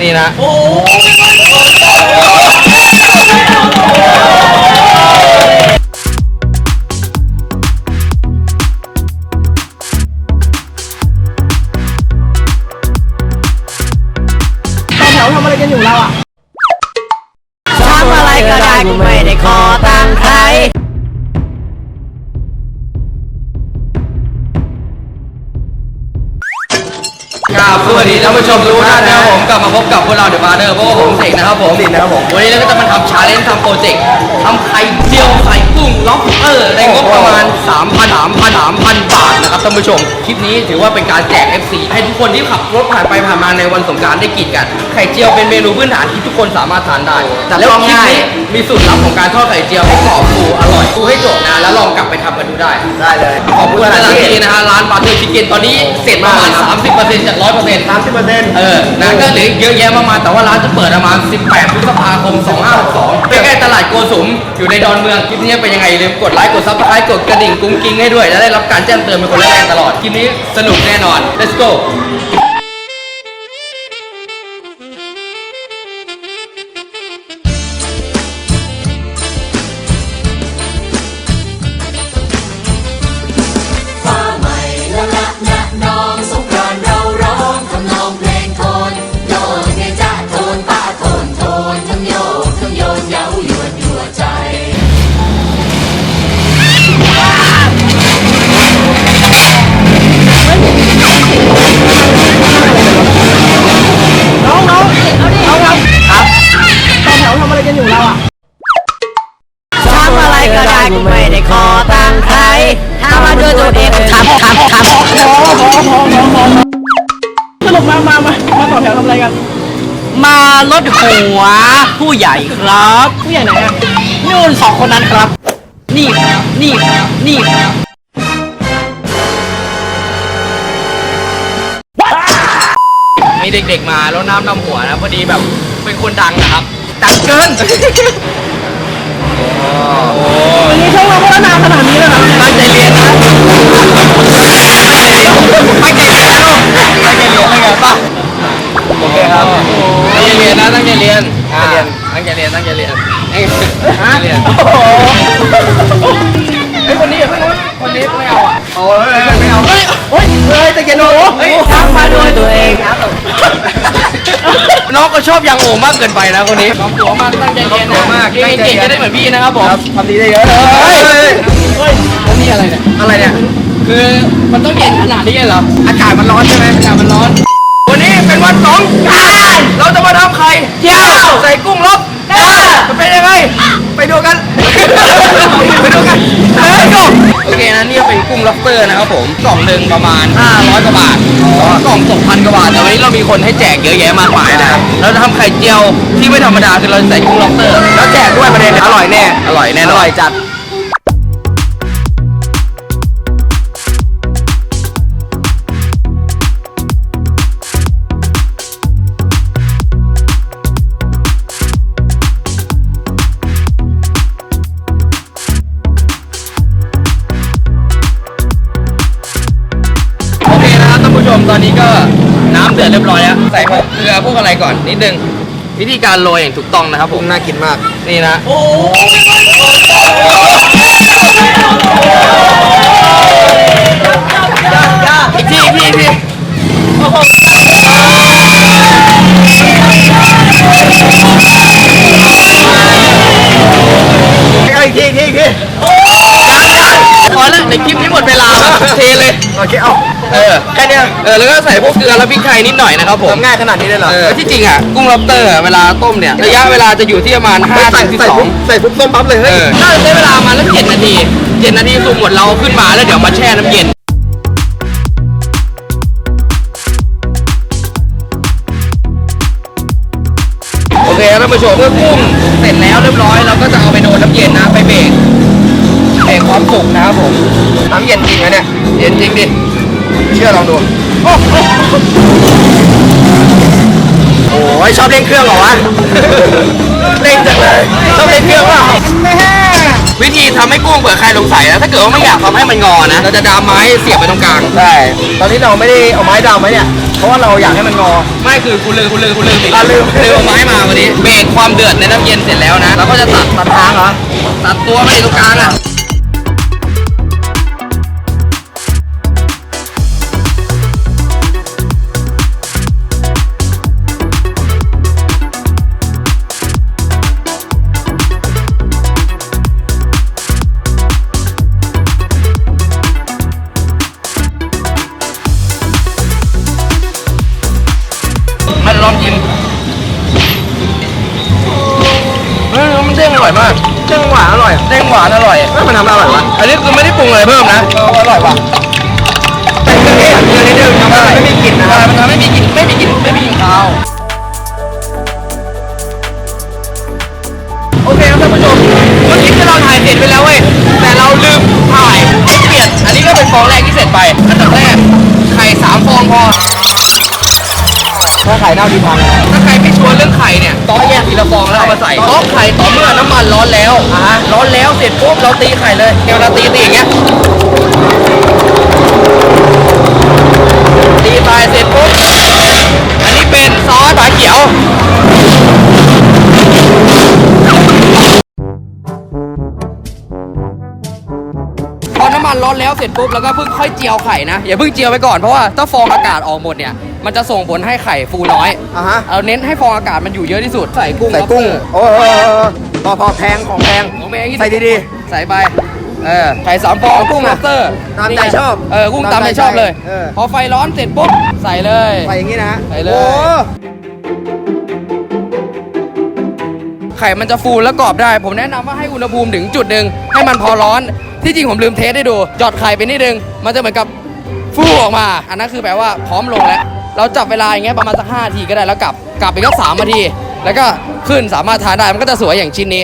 นี่นะต่อ ครับสวัสดีท่านผู้ชมทุกท่านนะครับผมกลับมาพบกับพวกเราเดอะบาร์เดอร์พวกผมเสกนะครับผมสินะครับผมวันนี้เราก็จะมาทำชาเลนจ์ทำโปรเจกต์ทำไข่เจียวใส่ กุ้งล็อบสเตอร์ในงบประมาณ 3,000 3,000 3,000 บาทนะครับท่านผู้ชม คลิปนี้ถือว่าเป็นการแจก FC ให้ทุกคนที่ขับรถผ่านไปผ่านมาในวันสงกรานต์ได้กินกัน ไข่เจียวเป็นเมนูพื้นฐานที่ทุกคนสามารถทานได้จับแล้วต้องคลิปง่ายนี้มีสูตรลับของการทอดไข่เจียวให้กรอบฟูอร่อยฟูให้โจทย์นะแล้วลองกลับไปทำกันดูได้ ได้เลยขอบคุณสถานที่นะฮะร้านบาร์เทอร์ชิคเก้นตอนนี้เสร็จประมาณ 30%จาก 100%สามสิบเปอร์เซ็นต์เออนะก็เหลืออีกเยอะแยะมากมายแต่ว่าร้านจะเปิดประมาณ 18 พฤษภาคม 2562ใกล้ๆตลาดโกสุมอยู่ในดอนเมืองคลิปนี้เป็นยังไงอย่าลืมกดไลค์กดซับสไครต์กดกระดิ่งกุ้งกิ้งให้ด้วย จะได้รับการแจ้งเตือนเป็นคนแรกๆตลอดคลิปนี้สนุกแน่นอน let's go ก็ได้กูไม่ได้ขอตังค์ใครถ้ามาด้วยตัวเองครับครับครับสรุปมามามามาต่อแถวทำอะไรกัน มาลดหัว ผู้ใหญ่ครับ ผู้ใหญ่ไหนอะนู่นสองคนนั้นครับ นี่ครับนี่ครับนี่ครับมีเด็กๆมาแล้วน้ำดำหัวนะพอดีแบบเป็นคนดังนะครับ ดังเกินโอ้ วันนี้ช่องเราพัฒนาขนาดนี้เลยเหรอตั้งใจเรียนนะตั้งใจเรียนตั้งใจเรียนนะลูกตั้งใจเรียนตั้งใจป่ะโอเคครับตั้งใจเรียนนะตั้งใจเรียนอ่าตั้งใจเรียนตั้งใจเรียนตั้งใจเรียนไอ้ยคนนี้อย่าเพิ่งนะคนนี้ไม่เอาอะโอ้ยไม่เอาเฮ้ย ก็ชอบยังโอมากเกินไปนะคนนี้น้องตัวมากตั้งใจเรียนนะมากเก่งๆจะได้เหมือนพี่นะครับผมทำดีได้เยอะเลยเฮ้ยเฮ้ยแล้วนี่อะไรเนี่ย อะไรเนี่ย คือมันต้องเย็นขนาดนี้เลยเหรอ อากาศมันร้อนใช่ไหมอากาศมันร้อน วันนี้เป็นวันสงกรานต์เราจะมาทำไข่เจียวใส่กุ้งลบจะเป็นยังไง ไปดูกัน ไปดูกันเฮ้ยดูโอเคนะนี่เป็น กุ้งล็อบสเตอร์นะครับผมกล่องหนึ่งประมาณ 500กว่าบาทกล่องตกพันกว่าบาทแต่วันนี้เรามีคนให้แจกเยอะแยะมากมายนะเราจะทำไข่เจียวที่ไม่ธรรมดาคือเราจะใส่กุ้งล็อบสเตอร์แล้วแจกด้วยประเด็นอร่อยแน่อร่อยแน่อร่อยจัด อนนี้ก็น้ำเดือดเรียบร้อยแล้ว ใส่พวกเกลือพวกอะไรก่อนนิดนึง วิธีการโรยอย่างถูกต้องนะครับผมน่ากินมากนี่นะโอ้อีกทีอีกทีอีกที โอเคเอาเออแค่เนี้ยเออแล้วก็ใส่พวกเกลือแล้วพริกไทยนิดหน่อยนะครับผมทำง่ายขนาดนี้เลยเหรอเออที่จริงอะกุ้งล็อบสเตอร์อะเวลาต้มเนี่ยระยะเวลาจะอยู่ที่ประมาณ5ถึงใส่12ปุ๊บใส่ปุ๊บต้มปั๊บเลยเอเฮ้ยอน่าจะใช้เวลามาแล้ว7นาที7นาทีสุกหมดเราเอาขึ้นมาแล้วเดี๋ยวมาแช่น้ำเย็น โอเคครับท่านผู้ชมเมื่อกุ้งเสร็จแล้วเรียบร้อยเราก็จะเอาไปโดนน้ำเย็นนะไปเบรก เบรกความสุกนะครับผมน้ำเย็นจริงนะเนี่ยเย็นจริงดิเชื่อลองดูโอ้ยชอบเล่นเครื่องเหรอวะเล่นจังเลยชอบเล่นเครื่องเปล่าแม่วิธีทำให้กุ้งเผื่อใครสงสัยนะถ้าเกิดว่าไม่อยากทำให้มันงอนะเราจะดามไม้เสียบไปตรงกลางใช่ตอนนี้เราไม่ได้เอาไม้ดามไว้เนี่ยเพราะว่าเราอยากให้มันงอ ไม่คือกูลืมกูลืมกูลืมอีกอะลืมลืมเอาไม้มาวันนี้เบรกความเดือดในน้ำเย็นเสร็จแล้วนะเราก็จะตัดตัดทางเหรอตัดตัวไม่ตรงกลางอะ ร่อยมากเครื่องหวานอร่อยเด้งหวานอร่อยเฮ้ยมันทำอร่อยวะอันนี้คือไม่ได้ปรุงอะไรเพิ่มนะเอออร่อยว่ะแต่เครื่องเทศเยอะนิดนึงทำให้มันไม่มีกลิ่นนะใช่มันทำให้มีกลิ่นไม่มีกลิ่นไม่มีกลิ่นคาวโอเคครับท่านผู้ชมเมื่อกี้ที่เราถ่ายเสร็จไปแล้วเว้ยแต่เราลืมถ่ายให้เปลี่ยนอันนี้ก็เป็นฟองแรกที่เสร็จไปอันดับแรกไข่สามฟองพอ ถ้าไข่เน่าดีพังนะถ้าใครไม่ชัวร์เรื่องไข่เนี่ยต้องแยกทีละฟองแล้วเอามาใส่ต้มไข่ต่อเมื่อน้ำมันร้อนแล้วอ่าฮะร้อนแล้วเสร็จปุ๊บเราตีไข่เลยเดี๋ยวเราตีตีอย่างเงี้ยตีไปเสร็จปุ๊บอันนี้เป็นซอสฝาเขียวพอน้ำมันร้อนแล้วเสร็จปุ๊บแล้วก็เพิ่งค่อยเจียวไข่นะอย่าเพิ่งเจียวไปก่อนเพราะว่าถ้าฟองอากาศออกหมดเนี่ย มันจะส่งผลให้ไข่ฟูน้อยอะฮะเราเน้นให้ฟองอากาศมันอยู่เยอะที่สุด ใส่กุ้ง ใส่กุ้งโอ้โหพอพอแพงของแพง ของแม่งใส่ดี ๆ ใส่ไปเออไข่สามฟองกุ้งอะล็อบสเตอร์ตามใจชอบเออกุ้งตามใจชอบเลย เออ พอไฟร้อนเสร็จปุ๊บใส่เลย ๆ ใส่อย่างนี้นะฮะใส่เลย โอ้ไข่มันจะฟูและกรอบได้ ผมแนะนำว่าให้อุณหภูมิถึงจุดหนึ่งให้มันพอร้อน ที่จริงผมลืมเทสให้ดูจอดไข่ไปนิดนึง มันจะเหมือนกับฟูออกมา อันนั้นคือแปลว่าพร้อมลงแล้ว เราจับเวลาอย่างเงี้ยประมาณสักห้าทีก็ได้แล้วกลับกลับอีกสักสามนาที แล้วก็ขึ้นสามารถทานได้มันก็จะสวยอย่างชิ้นนี้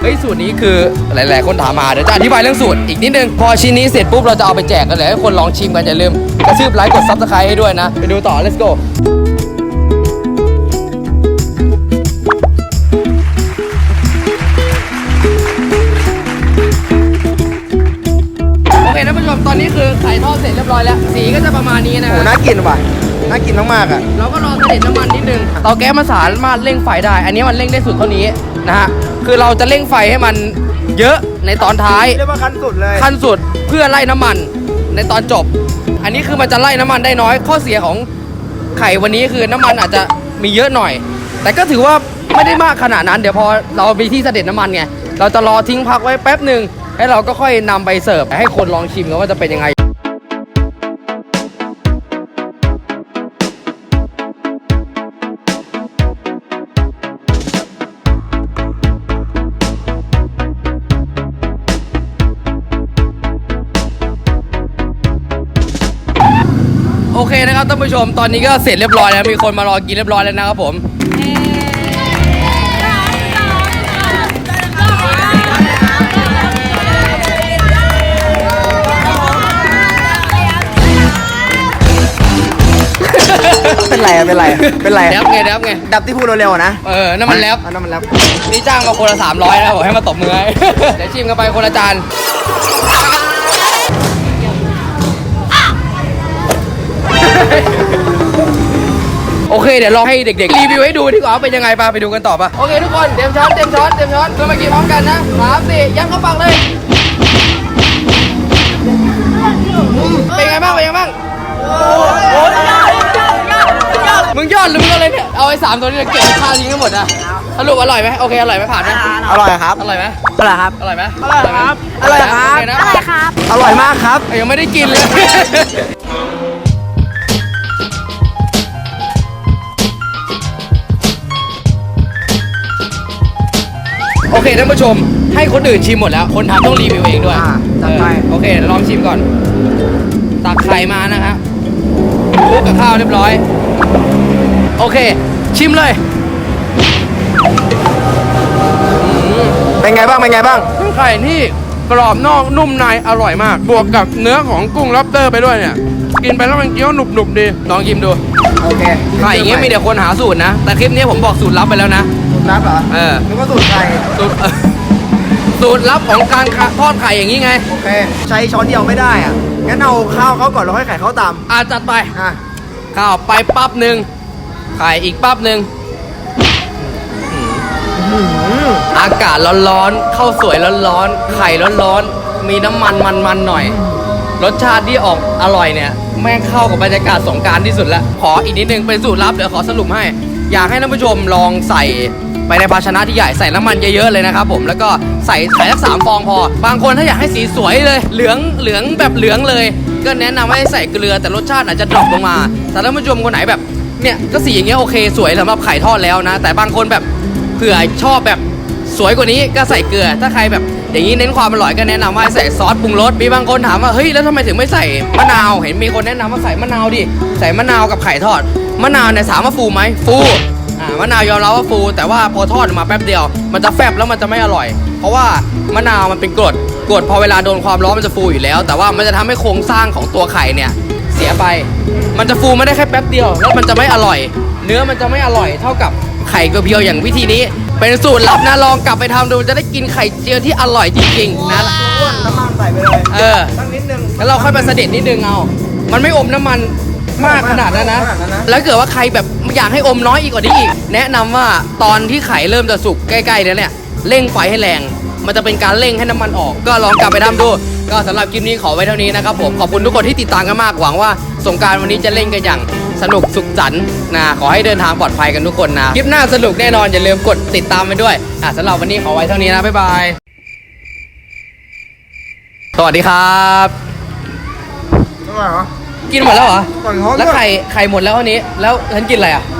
เฮ้ยสูตรนี้คือหลาย ๆ คนถามมาเดี๋ยวจะอธิบายเรื่องสูตรอีกนิดนึงพอชิ้นนี้เสร็จปุ๊บเราจะเอาไปแจกกันเลยให้คนลองชิมกันอย่าลืมกระชืบไลค์กดซับสไครต์ให้ด้วยนะ ไปดูต่อ let's go โอเคท่านผู้ชมตอนนี้คือไข่ทอดเสร็จเรียบร้อยแล้ว สีก็จะประมาณนี้นะโหฮะน่ากินว่ะน่ากินมากๆอะเราก็รอเสด็จน้ำมันนิดนึงเตาแก๊สมันสามารถเร่งไฟได้ อันนี้มันเร่งได้สุดเท่านี้นะฮะคือเราจะเร่งไฟให้มันเยอะในตอนท้าย เรียกว่าขั้นสุดเลยขั้นสุดเพื่อไล่น้ำมันในตอนจบ อันนี้คือมันจะไล่น้ำมันได้น้อย ข้อเสียของไข่วันนี้คือน้ำมันอาจจะมีเยอะหน่อย แต่ก็ถือว่าไม่ได้มากขนาดนั้น เดี๋ยวพอเรามีที่เสด็จน้ำมันไง เราจะรอทิ้งพักไว้แป๊บหนึ่งแล้วเราก็ค่อยนำไปเสิร์ฟให้คนลองชิมกันว่าจะเป็นยังไง โอเคนะครับท่านผู้ชมตอนนี้ก็เสร็จเรียบร้อยแล้วมีคนมารอกินเรียบร้อยแล้วนะครับผมเป็นไรอะเป็นไรอะเป็นไรแดอะบไงแดบไงดับที่พูดเร็วๆอะนะเออนั่นมันแลบอันนั้นมันแล้วนี่จ้างมาคนละ300นะบอกให้มาตบมือให้ เดี๋ยวชิมกันไปคนละจาน โอเคเดี๋ยวลองให้เด็กๆ รีวิวให้ดูดีกว่าว่าเป็นยังไงปะไปดูกันต่อปะโอเคทุกคนเตรียมช้อนเตรียมช้อนเตรียมช้อนเรามากินพร้อมกันนะสามสี่ยัดเข้าปากเลยเป็นไงบ้างเป็นไงบ้างมึงยอดหรือมึงอะไรเนี่ยเอาไอ้สามตัวนี้เก็บค่าทิ้งทั้งหมดอะสรุปอร่อยไหมโอเคอร่อยไหมผ่านไหมอร่อยครับอร่อยไหมอร่อยครับอร่อยไหมอร่อยครับอร่อยครับโอเคนะอร่อยมากครับยังไม่ได้กินเลย เคท่านผู้ชม ให้คนอื่นชิมหมดแล้ว คนทำต้องรีวิวเองด้วยอ่าจัดไป เออโอเคเดี๋ยวลองชิมก่อน ตักไข่มานะครับคลุกกับข้าวเรียบร้อย โอเค ชิมเลยเป็นไงบ้าง เป็นไงบ้าง ไข่ที่กรอบนอกนุ่มในอร่อยมาก บวกกับเนื้อของกุ้งล็อบสเตอร์ไปด้วยเนี่ย กินไปแล้วมันเคี้ยวหนุบๆดี ลองชิมดู โอเคไข่อย่างเงี้ยมีแต่คนหาสูตรนะ แต่คลิปนี้ผมบอกสูตรลับไปแล้วนะสูตร ลับเหรอเออ นึกว่าสูตรไทยสูตรเออสูตรลับของการทอดไข่อย่างนี้ไง โอเค ใช้ช้อนเดียวไม่ได้อะ งั้นเอาข้าวเขาก่อนแล้วค่อยไข่เขาตามอาจัดไป อะ ข้าวไปปั๊บหนึ่งไข่อีกปั๊บหนึ่งอากาศร้อนๆข้าวสวยร้อนๆ ไข่ร้อนๆ มีน้ำมันมันๆหน่อย รสชาติที่ออกอร่อยเนี่ย แม่งเข้ากับบรรยากาศสงกรารที่สุดแล้วขออีกนิดนึงเป็นสูตรลับเดี๋ยวขอสรุปให้ อยากให้ท่านผู้ชมลองใส่ไปในภาชนะที่ใหญ่ใส่น้ำมันเยอะๆเลยนะครับผมแล้วก็ใส่ไข่สักสามฟองพอ บางคนถ้าอยากให้สีสวยเลย เหลืองเหลืองแบบเหลืองเลย ก็แนะนำให้ใส่เกลือแต่รสชาติอาจจะดรอปลงมา แต่ท่านผู้ชมคนไหนแบบเนี่ยก็สีอย่างเงี้ยโอเค สวยสำหรับไข่ทอดแล้วนะ แต่บางคนแบบเผื่อชอบแบบสวยกว่านี้ก็ใส่เกลือ ถ้าใครแบบ อย่างนี้เน้นความอร่อยก็แนะนำว่าใส่ซอสปรุงรสมีบางคนถามว่าเฮ้ยแล้วทำไมถึงไม่ใส่มะนาวเห็นมีคนแนะนำว่าใส่มะนาวดิใส่มะนาวกับไข่ทอดมะนาวเนี่ยถามว่าฟูไหมฟูอ่ามะนาวยอมรับว่าฟู แต่ว่าพอทอดออกมาแป๊บเดียว มันจะแฟบแล้วมันจะไม่อร่อย เพราะว่ามะนาวมันเป็นกรดกรดพอเวลาโดนความร้อนมันจะฟูอยู่แล้ว แต่ว่ามันจะทำให้โครงสร้างของตัวไข่เนี่ยเสียไป มันจะฟูไม่ได้แค่แป๊บเดียว แล้วมันจะไม่อร่อย เนื้อมันจะไม่อร่อยเท่ากับไข่เพียวอย่างวิธีนี้ เป็นสูตรลับนะลองกลับไปทำดูจะได้กินไข่เจียวที่อร่อยจริงๆนะอ้วนน้ำมันใส่ไปเลยเออตั้งนิดนึงแล้วเราค่อยมาเสด็จนิดนึงเอา มันไม่อมน้ำมันมากขนาดนั้นนะขนาดนั้นนะ แล้วเกิดว่าใครแบบอยากให้อมน้อยอีกกว่านี้อีก แนะนำว่าตอนที่ไข่เริ่มจะสุกใกล้ๆแล้วเนี่ยเร่งไฟให้แรง มันจะเป็นการเร่งให้น้ำมันออก ก็ลองกลับไปทำดู ก็สำหรับคลิปนี้ขอไว้เท่านี้นะครับผมขอบคุณทุกคนที่ติดตามกันมากหวังว่าสงกรารวันนี้จะเล่นกันอย่าง สนุกสุขสันต์นะขอให้เดินทางปลอดภัยกันทุกคนนะคลิปหน้าสนุกแน่นอนอย่าลืมกดติดตามไปด้วยอะสำหรับวันนี้ขอไว้เท่านี้นะบ๊ายบายสวัสดีครับอร่อยเหรอกินหมดแล้วเหรอก่อนเขาแล้วไข่ไข่หมดแล้วเท่านี้แล้วฉันกินอะไรอะก